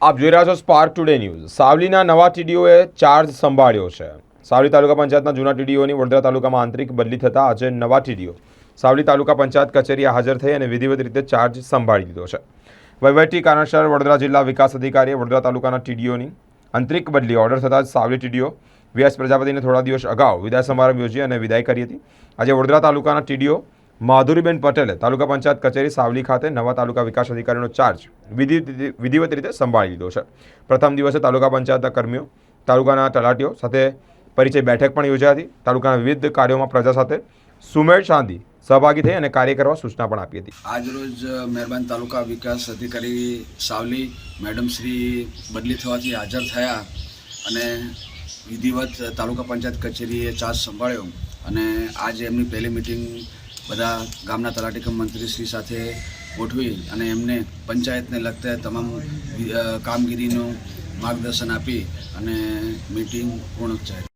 આપ જોઈ રહ્યા છો સ્પાર્ક ટુડે ન્યૂઝ સાવલીના નવા ટીડીઓએ ચાર્જ સંભાળ્યો છે. સાવલી તાલુકા પંચાયતના જૂના ટીડીઓની વડોદરા તાલુકામાં આંતરિક બદલી થતાં આજે નવા ટીડીઓ સાવલી તાલુકા પંચાયત કચેરીએ હાજર થઈ અને વિધિવત રીતે ચાર્જ સંભાળી લીધો છે. વહીવટી કારણસર વડોદરા જિલ્લા વિકાસ અધિકારીએ વડોદરા તાલુકાના ટીડીઓની આંતરિક બદલી ઓર્ડર થતાં જ સાવલી ટીડીઓ વ્યાસ પ્રજાપતિને થોડા દિવસ અગાઉ વિદાય સમારંભ યોજી અને વિદાય કરી હતી. આજે વડોદરા તાલુકાના ટીડીઓ માધુરીબેન પટેલે તાલુકા પંચાયત કચેરી સાવલી ખાતે નવા તાલુકા વિકાસ અધિકારીનો ચાર્જ વિધિ વિધિવત રીતે સંભાળી લીધો છે. પ્રથમ દિવસે તાલુકા પંચાયતના કર્મીઓ, તાલુકાના તલાટીઓ સાથે પરિચય બેઠક પણ યોજાઈ હતી. તાલુકાના વિવિધ કાર્યોમાં પ્રજા સાથે સુમેળ શાંતિ, સહભાગી થઈ અને કાર્ય કરવા સૂચના પણ આપી હતી. આજરોજ મહેરબાન તાલુકા વિકાસ અધિકારી સાવલી, મેડમ શ્રી બદલી થવાથી હાજર થયા અને વિધિવત તાલુકા પંચાયત કચેરીએ ચાર્જ સંભાળ્યો. અને આજે એમની પહેલી મિટિંગ બધા ગામના તલાટીકમ મંત્રીશ્રી સાથે ગોઠવી અને એમને પંચાયતને લગતા તમામ કામગીરીનું માર્ગદર્શન આપી અને મિટિંગ પૂર્ણ જાહેર